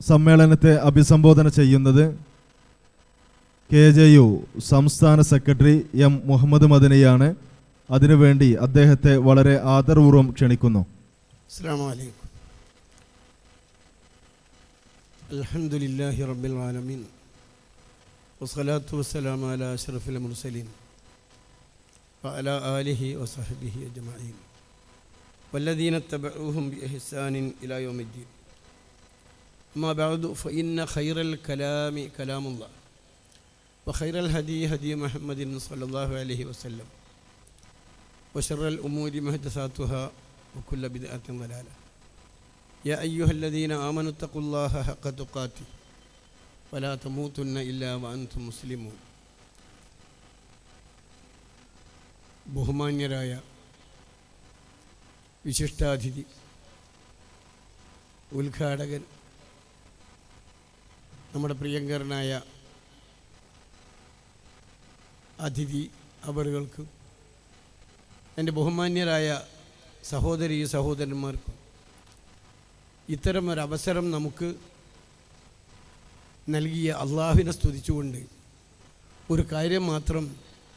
സമ്മേളനത്തെ അഭിസംബോധന ചെയ്യുന്നത് കെ ജെ യു സംസ്ഥാന സെക്രട്ടറി എം മുഹമ്മദ് മദനിയാണ്. അതിനുവേണ്ടി അദ്ദേഹത്തെ വളരെ ആദരപൂർവം ക്ഷണിക്കുന്നു. അലഹമുല്ലാഹി റബ്ബിൽ ആലമീൻ. മുർസലീൻ. ആലിഹി വല്ലദീന ഇലാ أما بعد فإن خير الكلام كلام الله وخير الهدي هدي محمد صلى الله عليه وسلم وشر الأمور محدثاتها وكل بدعة ضلالة يا أيها الذين آمنوا اتقوا الله حق تقاته ولا تموتن إلا وأنتم مسلمون ബഹുമാന്യരായ വിശിഷ്ടാതിഥി ഉദ്ഘാടകൻ നമ്മുടെ പ്രിയങ്കരനായ അതിഥി അവറുകൾക്ക് എന്റെ ബഹുമാന്യരായ സഹോദരി സഹോദരന്മാർക്കും ഇത്തരമൊരവസരം നമുക്ക് നൽകിയ അള്ളാഹുവിനെ സ്തുതിച്ചുകൊണ്ട് ഒരു കാര്യം മാത്രം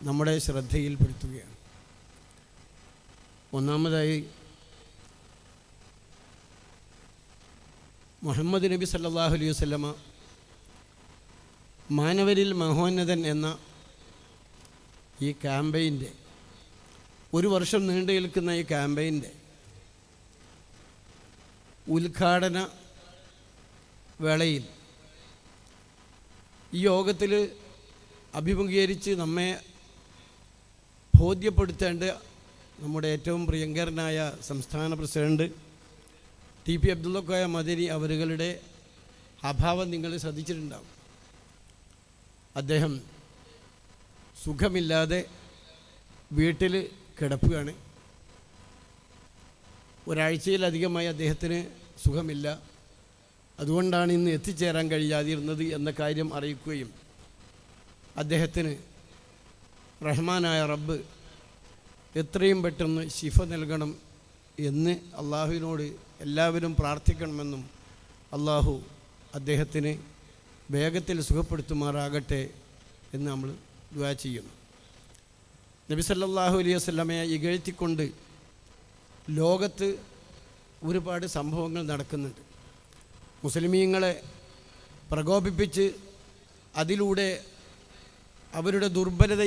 നമ്മുടെ ശ്രദ്ധയിൽപ്പെടുത്തുകയാണ്. ഒന്നാമതായി മുഹമ്മദ് നബി സല്ലല്ലാഹു അലൈഹി മാനവരിൽ മഹോന്നതൻ എന്ന ഈ ക്യാമ്പയിന്റെ ഒരു വർഷം നീണ്ടു നിൽക്കുന്ന ഈ ക്യാമ്പയിന്റെ ഉദ്ഘാടന വേളയിൽ ഈ യോഗത്തിൽ അഭിമുഖീകരിച്ച് നമ്മെ ബോധ്യപ്പെടുത്തേണ്ട നമ്മുടെ ഏറ്റവും പ്രിയങ്കരനായ സംസ്ഥാന president T P Abdullakoya Madani അവരുകളുടെ അഭാവം നിങ്ങൾ ശ്രദ്ധിച്ചിട്ടുണ്ടാവും. അദ്ദേഹം സുഖമില്ലാതെ വീട്ടിൽ കിടക്കുകയാണ്. ഒരാഴ്ചയിലധികമായി അദ്ദേഹത്തിന് സുഖമില്ല. അതുകൊണ്ടാണ് ഇന്ന് എത്തിച്ചേരാൻ കഴിയാതിരുന്നത് എന്ന കാര്യം അറിയിക്കുകയും അദ്ദേഹത്തിന് റഹ്മാനായ റബ്ബ് എത്രയും പെട്ടെന്ന് ശിഫ നൽകണം എന്ന് അള്ളാഹുവിനോട് എല്ലാവരും പ്രാർത്ഥിക്കണമെന്നും അള്ളാഹു അദ്ദേഹത്തിന് വേഗത്തിൽ സുഖപ്പെടുത്തുമാറാകട്ടെ എന്ന് നമ്മൾ ദുവാ ചെയ്യുന്നു. നബി സല്ലല്ലാഹു അലൈഹി വസ്ലമയെ ഇകഴ്ത്തിക്കൊണ്ട് ലോകത്ത് ഒരുപാട് സംഭവങ്ങൾ നടക്കുന്നുണ്ട്. മുസ്ലിമീങ്ങളെ പ്രകോപിപ്പിച്ച് അതിലൂടെ അവരുടെ ദുർബലത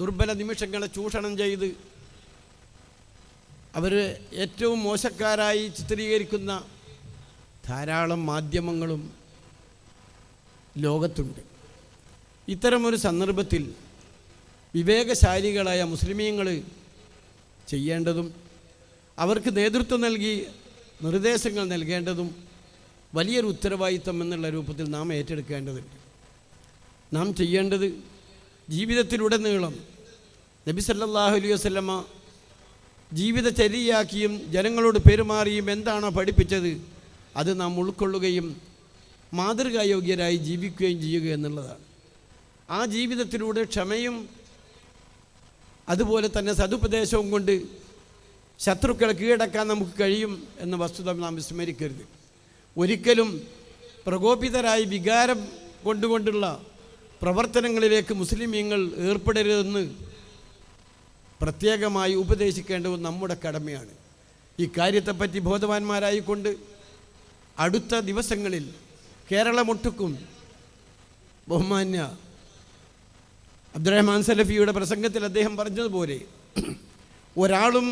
ദുർബല നിമിഷങ്ങളെ ചൂഷണം ചെയ്ത് അവർ ഏറ്റവും മോശക്കാരായി ചിത്രീകരിക്കുന്ന ധാരാളം മാധ്യമങ്ങളും ലോകത്തുണ്ട്. ഇത്തരമൊരു സന്ദർഭത്തിൽ വിവേകശാലികളായ മുസ്ലിമീങ്ങൾ ചെയ്യേണ്ടതും അവർക്ക് നേതൃത്വം നൽകി നിർദ്ദേശങ്ങൾ നൽകേണ്ടതും വലിയൊരു ഉത്തരവാദിത്തം എന്നുള്ള രൂപത്തിൽ നാം ഏറ്റെടുക്കേണ്ടതുണ്ട്. നാം ചെയ്യേണ്ടത് ജീവിതത്തിലുടനീളം നബി സല്ലല്ലാഹു അലൈഹി വസല്ലമ ജീവിതചര്യയാക്കിയും ജനങ്ങളോട് പെരുമാറിയും എന്താണോ പഠിപ്പിച്ചത് അത് നാം ഉൾക്കൊള്ളുകയും മാതൃകായോഗ്യരായി ജീവിക്കുകയും ചെയ്യുക എന്നുള്ളതാണ്. ആ ജീവിതത്തിലൂടെ ക്ഷമയും അതുപോലെ തന്നെ സതുപദേശവും കൊണ്ട് ശത്രുക്കളെ കീഴടക്കാൻ നമുക്ക് കഴിയും എന്ന വസ്തുത നാം വിസ്മരിക്കരുത്. ഒരിക്കലും പ്രകോപിതരായി വികാരം കൊണ്ടുകൊണ്ടുള്ള പ്രവർത്തനങ്ങളിലേക്ക് മുസ്ലിമീങ്ങൾ ഏർപ്പെടരുതെന്ന് പ്രത്യേകമായി ഉപദേശിക്കേണ്ടത് നമ്മുടെ കടമയാണ്. ഈ കാര്യത്തെപ്പറ്റി ബോധവാന്മാരായിക്കൊണ്ട് അടുത്ത ദിവസങ്ങളിൽ കേരളമൊട്ടുക്കും ബഹുമാന്യ അബ്ദുറഹ്മാൻ സലഫിയുടെ പ്രസംഗത്തിൽ അദ്ദേഹം പറഞ്ഞതുപോലെ ഒരാളും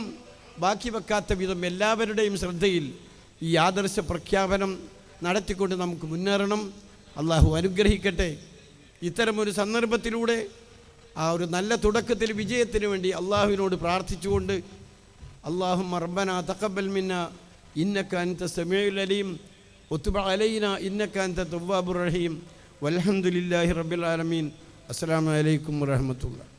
ബാക്കി വെക്കാത്ത വിധം എല്ലാവരുടെയും ശ്രദ്ധയിൽ ഈ ആദർശ പ്രഖ്യാപനം നടത്തിക്കൊണ്ട് നമുക്ക് മുന്നേറണം. അള്ളാഹു അനുഗ്രഹിക്കട്ടെ. ഇത്തരമൊരു സന്ദർഭത്തിലൂടെ ആ ഒരു നല്ല തുടക്കത്തിൽ വിജയത്തിന് വേണ്ടി അള്ളാഹുവിനോട് പ്രാർത്ഥിച്ചുകൊണ്ട് അള്ളാഹു മർബന തക്കബൽ മിന്ന ഇന്നക്ക അൻത സമീഉൽ അലീം ഒത്തുബ അലൈന ഇന്നക്ക അൻത തവ്വാബുർ റഹീം വൽഹംദുലില്ലാഹി റബ്ബിൽ ആലമീൻ അസ്സാം വലൈക്കും വറഹ്മത്തുള്ളാഹി